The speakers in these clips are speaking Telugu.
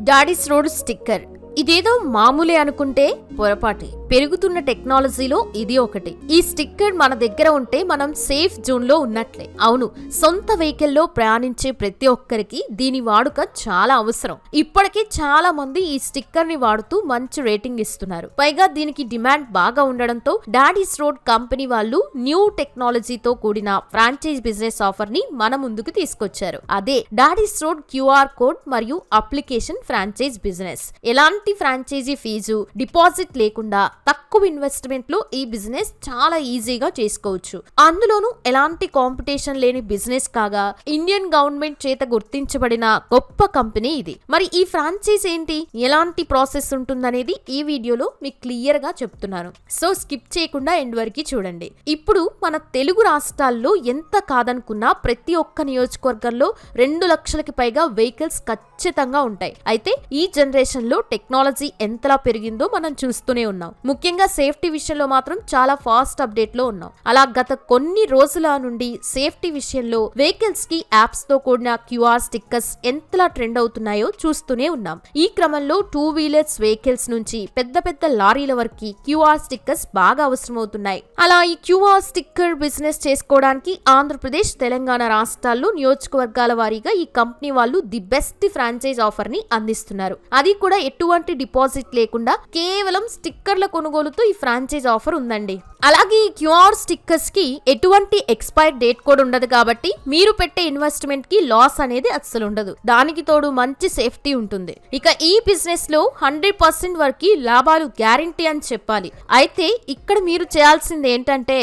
Daddy's road sticker. ఇదేదో మామూలే అనుకుంటే పొరపాటే. పెరుగుతున్న టెక్నాలజీలో ఇది ఒకటి. ఈ స్టిక్కర్ మన దగ్గర ఉంటే మనం సేఫ్ జోన్లో ఉన్నట్లే. అవును సొంత వెహికల్లో ప్రయాణించే ప్రతి ఒక్కరికి దీని వాడుక చాలా అవసరం. ఇప్పటికే చాలా మంది ఈ స్టిక్కర్ని వాడుతూ మంచి రేటింగ్ ఇస్తున్నారు. పైగా దీనికి డిమాండ్ బాగా ఉండడంతో డాడీస్ రోడ్ కంపెనీ వాళ్ళు న్యూ టెక్నాలజీతో కూడిన ఫ్రాంచైజ్ బిజినెస్ ఆఫర్ని మన ముందుకు తీసుకొచ్చారు. అదే డాడీస్ రోడ్ క్యూఆర్ కోడ్ మరియు అప్లికేషన్ ఫ్రాంచైజ్ బిజినెస్. ఎలాంటి ఫ్రాంచైజీ ఫీజు డిపాజిట్ లేకుండా తక్కువ ఇన్వెస్ట్మెంట్లో ఈ బిజినెస్ చాలా ఈజీగా చేసుకోవచ్చు. అందులోనూ ఎలాంటి కాంపిటీషన్ లేని బిజినెస్ కాగా ఇండియన్ గవర్నమెంట్ చేత గుర్తించబడిన గొప్ప కంపెనీ ఇది. మరి ఈ ఫ్రాంచైజ్ ఏంటి? ఎలాంటి ప్రాసెస్ ఉంటుందనేది ఈ వీడియోలో మీకు క్లియర్గా చెప్తున్నాను. సో స్కిప్ చేయకుండా ఎండ్ వరకు చూడండి. ఇప్పుడు మన తెలుగు రాష్ట్రాల్లో ఎంత కాదనుకున్నా ప్రతి ఒక్క నియోజకవర్గంలో రెండు లక్షలకి పైగా వెహికల్స్ ఖచ్చితంగా ఉంటాయి. అయితే ఈ జనరేషన్లో టెక్నాలజీ ఎంతలా పెరిగిందో మనం చూస్తూనే ఉన్నాం. ముఖ్యంగా సేఫ్టీ విషయంలో మాత్రం చాలా ఫాస్ట్ అప్డేట్లో ఉన్నాం. అలా గత కొన్ని రోజుల నుండి సేఫ్టీ విషయంలో వెహికల్స్కి యాప్స్తో కూడిన క్యూఆర్ స్టిక్కర్స్ ఎంతలా ట్రెండ్ అవుతున్నాయో చూస్తూనే ఉన్నాం. ఈ క్రమంలో టూ వీలర్స్ వెహికల్స్ నుంచి పెద్ద పెద్ద లారీల వరకు క్యూఆర్ స్టిక్కర్స్ బాగా అవసరమవుతున్నాయి. అలా ఈ క్యూఆర్ స్టిక్కర్ బిజినెస్ చేసుకోవడానికి ఆంధ్రప్రదేశ్ తెలంగాణ రాష్ట్రాల్లో నియోజకవర్గాల వారీగా ఈ కంపెనీ వాళ్ళు ది బెస్ట్ ఫ్రాంచైజ్ ఆఫర్ని అందిస్తున్నారు. అది కూడా ఎటువంటి డిపాజిట్ లేకుండా కేవలం స్టిక్కర్ల కొనుగోలుతో ఈ ఫ్రాంచైజ్ ఆఫర్ ఉందండి. అలాగే ఈ క్యూఆర్ స్టిక్కర్స్కి ఎటువంటి ఎక్స్పైర్ డేట్ కూడా ఉండదు కాబట్టి మీరు పెట్టే ఇన్వెస్ట్మెంట్కి లాస్ అనేది అస్సలు ఉండదు. దానికి తోడు మంచి సేఫ్టీ ఉంటుంది. ఇక ఈ బిజినెస్లో హండ్రెడ్ పర్సెంట్ వరకు లాభాలు గ్యారంటీ అని చెప్పాలి. అయితే ఇక్కడ మీరు చేయాల్సింది ఏంటంటే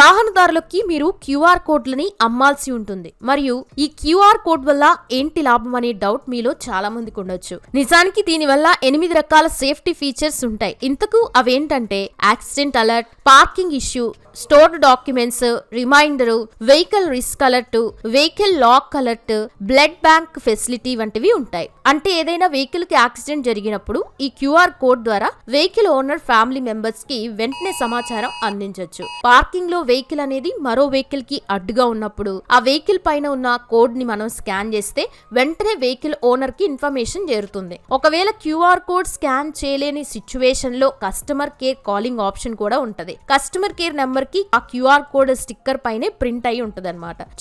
వాహనదారులకి మీరు క్యూఆర్ కోడ్లని అమ్మాల్సి ఉంటుంది. మరియు ఈ క్యూఆర్ కోడ్ వల్ల ఏంటి లాభం అనే డౌట్ మీలో చాలా మందికి ఉండొచ్చు. నిజానికి దీని వల్ల ఎనిమిది రకాల సేఫ్టీ ఫీచర్స్ ఉంటాయి. ఇంతకు అవేంటంటే accident alert parking issue stored documents reminder vehicle risk alert vehicle lock alert blood bank facility వంటివి ఉంటాయి. అంటే ఏదైనా వెహికల్కి యాక్సిడెంట్ జరిగినప్పుడు ఈ క్యూఆర్ కోడ్ ద్వారా వెహికల్ ఓనర్ ఫ్యామిలీ మెంబర్స్కి వెంటనే సమాచారం అందించవచ్చు పార్కింగ్లో వెహికల్ అనేది మరో వెహికల్కి అడ్డుగా ఉన్నప్పుడు ఆ వెహికల్ పైన ఉన్న కోడ్ని మనం స్కాన్ చేస్తే వెంటనే వెహికల్ ఓనర్కి ఇన్ఫర్మేషన్ చేరుతుంది. ఒకవేళ క్యూఆర్ కోడ్ స్కాన్ చేయలేని సిచ్యువేషన్లో కస్టమర్ కేర్ కాలింగ్ ఆప్షన్ కూడా ఉంటది. కస్టమర్ కస్టమర్ కేర్ నెంబర్కి ఆ క్యూఆర్ కోడ్ స్టిక్కర్ పైనే ప్రింట్ అయి ఉంటది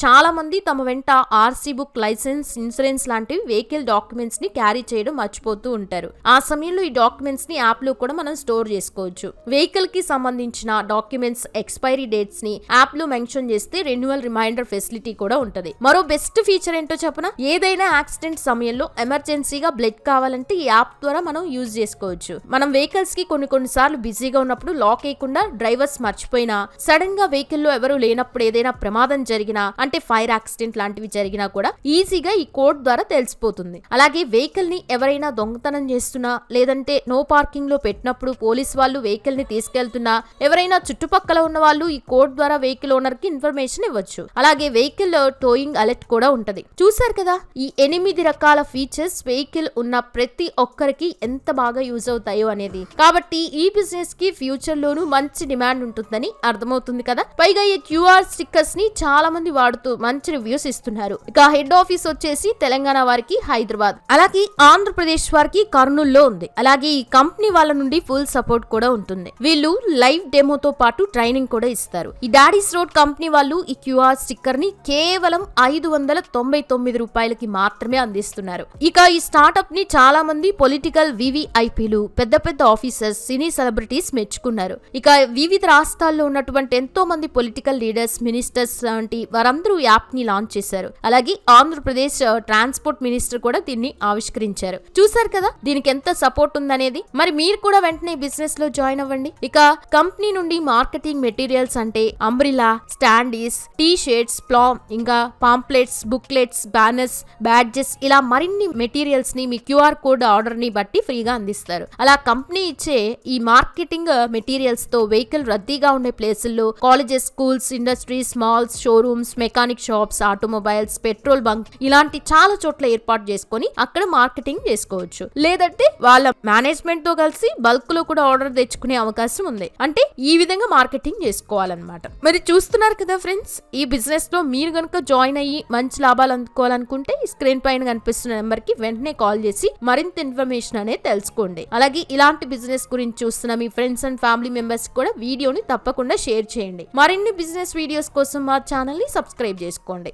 చాలా మంది తమ వెంట ఆర్సీ బుక్ లైసెన్స్ ఇన్సూరెన్స్ లాంటివి వెహికల్ డాక్యుమెంట్స్ని క్యారీ చేయడం మర్చిపోతూ ఉంటారు. ఆ సమయంలో ఈ డాక్యుమెంట్స్ని యాప్లో కూడా మనం స్టోర్ చేసుకోవచ్చు. వెహికల్కి సంబంధించిన డాక్యుమెంట్స్ ఎక్స్పైరీ డేట్స్ని యాప్లో మెన్షన్ చేస్తే రెన్యువల్ రిమైండర్ ఫెసిలిటీ కూడా ఉంటది. మరో బెస్ట్ ఫీచర్ ఏంటో చెప్పన? ఏదైనా యాక్సిడెంట్ సమయంలో ఎమర్జెన్సీగా బ్లడ్ కావాలంటే ఈ యాప్ ద్వారా మనం యూజ్ చేసుకోవచ్చు. మనం వెహికల్స్కి కొన్ని కొన్ని సార్లు బిజీగా ఉన్నప్పుడు లాక్ వేయకుండా డ్రైవర్స్ మర్చిపోయినా సడన్గా వెహికల్లో ఎవరు లేనప్పుడు ఏదైనా ప్రమాదం జరిగినా అంటే ఫైర్ యాక్సిడెంట్ లాంటివి జరిగినా కూడా ఈజీగా ఈ కోడ్ ద్వారా తెలిసిపోతుంది. అలాగే వెహికల్ని ఎవరైనా దొంగతనం చేస్తున్నా లేదంటే నో పార్కింగ్లో పెట్టినప్పుడు పోలీస్ వాళ్ళు వెహికల్ని తీసుకెళ్తున్నా ఎవరైనా చుట్టుపక్కల ఉన్న వాళ్ళు ఈ కోడ్ ద్వారా వెహికల్ ఓనర్కి ఇన్ఫర్మేషన్ ఇవ్వచ్చు. అలాగే వెహికల్ టోయింగ్ అలర్ట్ కూడా ఉంటది. చూసారు కదా ఈ ఎనిమిది రకాల ఫీచర్స్ వెహికల్ ఉన్న ప్రతి ఒక్కరికి ఎంత బాగా యూజ్ అవుతాయో అనేది. కాబట్టి ఈ బిజినెస్కి ఫ్యూచర్ లోను మంచి డిమాండ్ ఉంటుందని అర్థమవుతుంది కదా? పైగా ఈ క్యూఆర్ స్టిక్కర్స్ని చాలా మంది వాడుతూ మంచి రివ్యూస్ ఇస్తున్నారు. ఇక హెడ్ ఆఫీస్ వచ్చేసి తెలంగాణ వారికి హైదరాబాద్. అలాగే ఆంధ్రప్రదేశ్ వారికి కర్నూల్లో ఉంది. అలాగే ఈ కంపెనీ వాళ్ళ నుండి ఫుల్ సపోర్ట్ కూడా ఉంటుంది. వీళ్ళు లైవ్ డెమోతో పాటు ట్రైనింగ్ కూడా ఇస్తారు. ఈ డాడీస్ రోడ్ కంపెనీ వాళ్ళు ఈ క్యూఆర్ స్టిక్కర్ని కేవలం ఐదు వందల తొంభై తొమ్మిది రూపాయలకి మాత్రమే అందిస్తున్నారు. ఇక ఈ స్టార్ట్అప్ని చాలా మంది పొలిటికల్ వివిఐపీలు పెద్ద పెద్ద ఆఫీసర్స్ సినీ సెలబ్రిటీస్ మెచ్చుకున్నారు. ఇక వివిధ రాష్ట్రాల్లో ఉన్నటువంటి ఎంతో మంది పొలిటికల్ లీడర్స్ మినిస్టర్స్ లాంటి వారందరూ యాప్ని లాంచ్ చేశారు. అలాగే ఆంధ్రప్రదేశ్ ట్రాన్స్పోర్ట్ మినిస్టర్ కూడా దీన్ని ఆవిష్కరించారు. చూసారు కదా దీనికి ఎంత సపోర్ట్ ఉందనేది? మరి మీరు కూడా వెంటనే బిజినెస్లో జాయిన్ అవ్వండి. ఇక కంపెనీ నుండి మార్కెటింగ్ మెటీరియల్స్ అంటే అంబ్రిలా స్టాండీస్ టీ షర్ట్స్ ప్లామ్ ఇంకా పాంప్లెట్స్ బుక్లెట్స్ బ్యానర్స్ బ్యాడ్జెస్ ఇలా మరిన్ని మెటీరియల్స్ని మీ క్యూఆర్ కోడ్ ఆర్డర్ని బట్టి ఫ్రీగా అందిస్తారు. అలా కంపెనీ ఇచ్చే ఈ మార్కెటింగ్ మెటీరియల్స్తో వెహికల్ రద్దు రద్దీగా ఉండే ప్లేసుల్లో colleges schools industries malls showrooms mechanic shops automobiles petrol bunk ఇలాంటి చాలా చోట్ల ఏర్పాటు చేసుకొని అక్కడ మార్కెటింగ్ చేసుకోవచ్చు. లేదంటే వాళ్ళ మేనేజ్మెంట్తో కలిసి బల్క్లో కూడా ఆర్డర్ తెచ్చుకునే అవకాశం ఉంది. అంటే ఈ విధంగా మార్కెటింగ్ చేసుకోవాలన్నమాట. మరి చూస్తున్నారు కదా ఫ్రెండ్స్ ఈ బిజినెస్లో మీరు కనుక జాయిన్ అయ్యి మంచి లాభాలు అందుకోవాలనుకుంటే ఈ స్క్రీన్ పైన కనిపిస్తున్న నెంబర్కి వెంటనే కాల్ చేసి మరింత ఇన్ఫర్మేషన్ అనేది తెలుసుకోండి. అలాగే ఇలాంటి బిజినెస్ గురించి చూస్తున్న మీ ఫ్రెండ్స్ అండ్ ఫ్యామిలీ మెంబర్స్ కూడా వీడియోని తప్పకుండా షేర్ చేయండి. మరిన్ని బిజినెస్ వీడియోస్ కోసం మా ఛానల్ని సబ్స్క్రైబ్ చేసుకోండి.